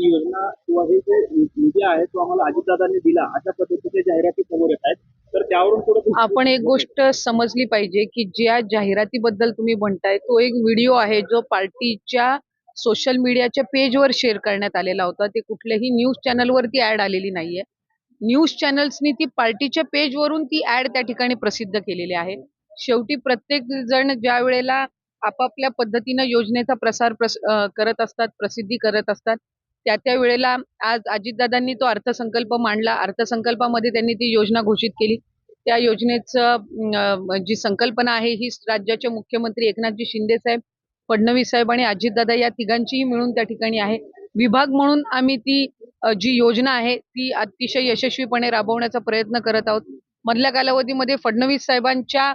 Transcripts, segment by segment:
ही योजना किंवा हे जे निधी आहे तो आम्हाला अजितदादांनी दिला अशा पद्धतीच्या जाहिराती समोर येत आहेत. तर त्यावरून आपण एक गोष्ट समजली पाहिजे की ज्या जाहिरातीबद्दल तुम्ही म्हणताय तो एक व्हिडिओ आहे जो पार्टीच्या सोशल मीडियाच्या पेजवर शेअर करण्यात आलेला होता. ते कुठल्याही न्यूज चॅनलवरती ऍड आलेली नाहीये. न्यूज चॅनल्सनी ती पार्टीच्या पेजवरून ती ऍड त्या ठिकाणी प्रसिद्ध केलेली आहे. शेवटी प्रत्येक जण ज्या वेळेला आपापल्या पद्धतीनं योजनेचा प्रसार प्रस अं, करत असतात प्रसिद्धी करत असतात त्या त्या वेळेला आज अजितदादांनी तो अर्थसंकल्प मांडला. अर्थसंकल्पामध्ये त्यांनी ती योजना घोषित केली. त्या योजनेचं जी संकल्पना आहे ही राज्याचे मुख्यमंत्री एकनाथजी शिंदे साहेब फडणवीस साहेब आणि अजितदादा या तिघांचीही मिळून त्या ठिकाणी आहे. विभाग म्हणून आम्ही ती जी योजना आहे ती अतिशय यशस्वीपणे राबवण्याचा प्रयत्न करत आहोत. मधल्या कालावधीमध्ये फडणवीस साहेबांच्या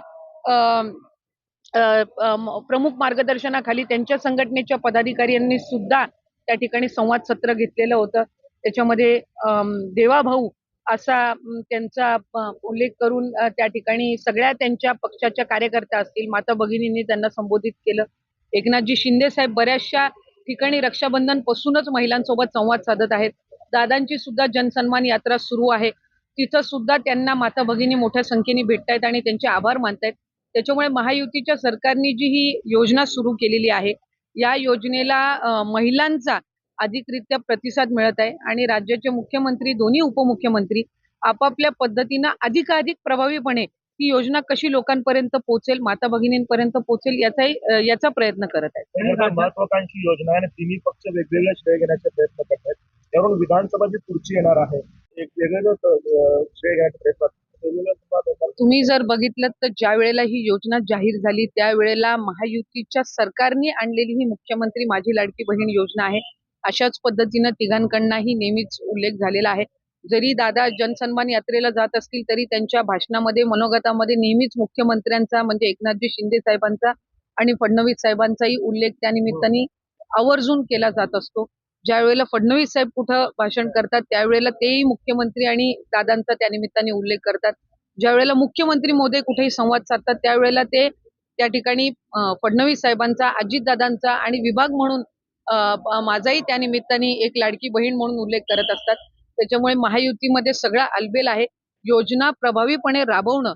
प्रमुख मार्गदर्शनाखाली त्यांच्या संघटनेच्या पदाधिकाऱ्यांनी सुद्धा त्या ठिकाणी संवाद सत्र घेतलेलं होतं. त्याच्यामध्ये देवाभाऊ असा त्यांचा उल्लेख करून त्या ठिकाणी सगळ्या त्यांच्या पक्षाच्या कार्यकर्त्या असतील माता भगिनींनी त्यांना संबोधित केलं. एकनाथजी शिंदे साहेब बऱ्याचशा ठिकाणी रक्षाबंधन पासूनच महिलांसोबत संवाद साधत आहेत. दादांची सुद्धा जनसन्मान यात्रा सुरू आहे. तिथं सुद्धा त्यांना माता भगिनी मोठ्या संख्येने भेटतायत आणि त्यांचे आभार मानतायत. त्याच्यामुळे महायुतीच्या सरकारने जी ही योजना सुरू केलेली आहे या योजनेला महिलांचा अधिकरित्या प्रतिसाद मिळत आहे आणि राज्याचे मुख्यमंत्री दोन्ही उपमुख्यमंत्री आपापल्या पद्धतीनं अधिकाधिक प्रभावीपणे ही योजना कशी लोकांपर्यंत पोहोचेल माता भगिनींपर्यंत पोहोचेल याचाही याचा प्रयत्न करत आहेत. महत्वाकांक्षी योजना आहे आणि तिन्ही पक्ष वेगवेगळे श्रेय घेण्याचा प्रयत्न करत आहेत. त्यावरून विधानसभा जी पुढची येणार आहे एक वेगवेगळं श्रेय घेण्याचा प्रयत्न तुम्ही जर बघितलं तर ज्या वेळेला ही योजना जाहीर झाली त्यावेळेला महायुतीच्या सरकारने आणलेली ही मुख्यमंत्री माझी लाडकी बहीण योजना आहे. अशाच पद्धतीनं तिघांकडनंही नेहमीच उल्लेख झालेला आहे. जरी दादा जनसन्मान यात्रेला जात असतील तरी त्यांच्या भाषणामध्ये मनोगतामध्ये नेहमीच मुख्यमंत्र्यांचा म्हणजे एकनाथजी शिंदे साहेबांचा आणि फडणवीस साहेबांचाही उल्लेख त्या निमित्ताने आवर्जून केला जात असतो. ज्या वेळेला फडणवीस साहेब कुठं भाषण करतात त्यावेळेला तेही मुख्यमंत्री आणि दादांचा त्या निमित्ताने उल्लेख करतात. ज्या वेळेला मुख्यमंत्री मोदी कुठेही संवाद साधतात त्यावेळेला ते त्या ठिकाणी फडणवीस साहेबांचा अजितदादांचा आणि विभाग म्हणून माझाही त्या निमित्ताने एक लाडकी बहीण म्हणून उल्लेख करत असतात. त्याच्यामुळे महायुतीमध्ये सगळा अलबेल आहे. योजना प्रभावीपणे राबवणं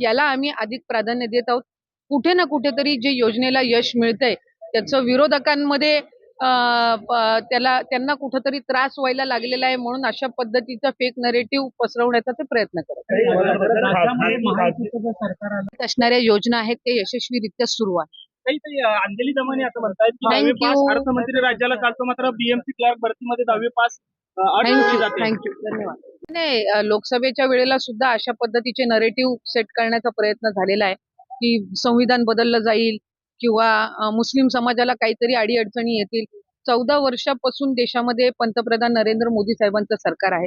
याला आम्ही अधिक प्राधान्य देत आहोत. कुठे ना कुठेतरी जे योजनेला यश मिळतंय त्याचं विरोधकांमध्ये त्याला त्यांना कुठंतरी त्रास व्हायला लागलेला आहे म्हणून अशा पद्धतीचा फेक नरेटिव्ह पसरवण्याचा ते प्रयत्न करत असणाऱ्या योजना आहेत ते यशस्वीरित्या सुरू आहे अंजली दमानी असं you. अर्थमंत्री राज्याला चालतो मात्र बीएमसी क्लार्क भरतीमध्ये दहावी पास थँक्यू धन्यवाद. नाही लोकसभेच्या वेळेला सुद्धा अशा पद्धतीचे नरेटिव्ह सेट करण्याचा प्रयत्न झालेला आहे की संविधान बदललं जाईल किंवा मुस्लिम समाजाला काहीतरी अडीअडचणी येतील. चौदा वर्षापासून देशामध्ये पंतप्रधान नरेंद्र मोदी साहेबांचं सरकार आहे.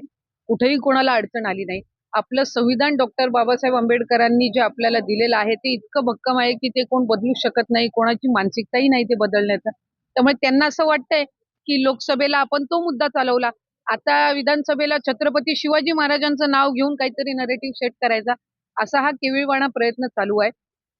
कुठेही कोणाला अडचण आली नाही. आपलं संविधान डॉक्टर बाबासाहेब आंबेडकरांनी जे आपल्याला दिलेलं आहे ते इतकं भक्कम आहे की ते कोण बदलू शकत नाही कोणाची मानसिकताही नाही ते बदलण्याचं. त्यामुळे त्यांना असं वाटतंय की लोकसभेला आपण तो मुद्दा चालवला. आता विधानसभेला छत्रपती शिवाजी महाराजांचं नाव घेऊन काहीतरी नरेटिव्ह सेट करायचा असा हा केविळवाणा प्रयत्न चालू आहे.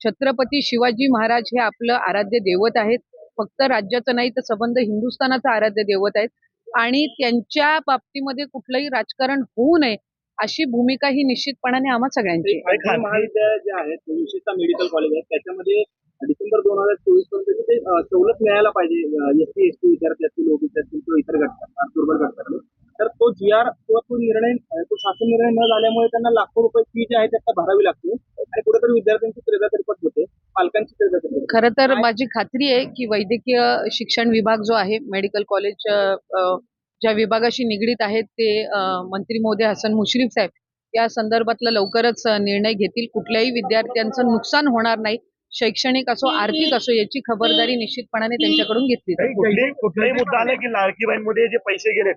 छत्रपती शिवाजी महाराज हे आपलं आराध्य दैवत आहेत. फक्त राज्याचं नाही तर संबंध हिंदुस्थानाचं आराध्य दैवत आहेत. आणि त्यांच्या बाबतीमध्ये कुठलंही राजकारण होऊ नये अशी भूमिका ही निश्चितपणाने आम्हा सगळ्यांची महाविद्यालय जे आहेत विशेषतः मेडिकल कॉलेज आहेत त्याच्यामध्ये डिसेंबर दोन हजार चोवीसपर्यंत ते सवलत मिळायला पाहिजे एस सी एस टी विद्यार्थी असतील ओबीसी असतील किंवा इतर घटक दुर्बल घटकांना तर तो जी आर किंवा तो निर्णय तो शासन निर्णय न झाल्यामुळे त्यांना लाखो रुपये फी जी आहे त्याचा भरावी लागते आणि कुठेतरी विद्यार्थ्यांची क्रेदा तरीपत होते. पालकांची होते. खरं तर माझी खात्री आहे की वैद्यकीय शिक्षण विभाग जो आहे मेडिकल कॉलेज ज्या विभागाशी निगडीत आहेत ते अ, मंत्री महोदय हसन मुश्रीफ साहेब या संदर्भातला लवकरच निर्णय घेतील. कुठल्याही विद्यार्थ्यांचं नुकसान होणार नाही. शैक्षणिक असो आर्थिक असो याची खबरदारी निश्चितपणाने त्यांच्याकडून घेतली जाईल. कुठलाही मुद्दा आला की लाडकी बहीणमध्ये जे पैसे गेले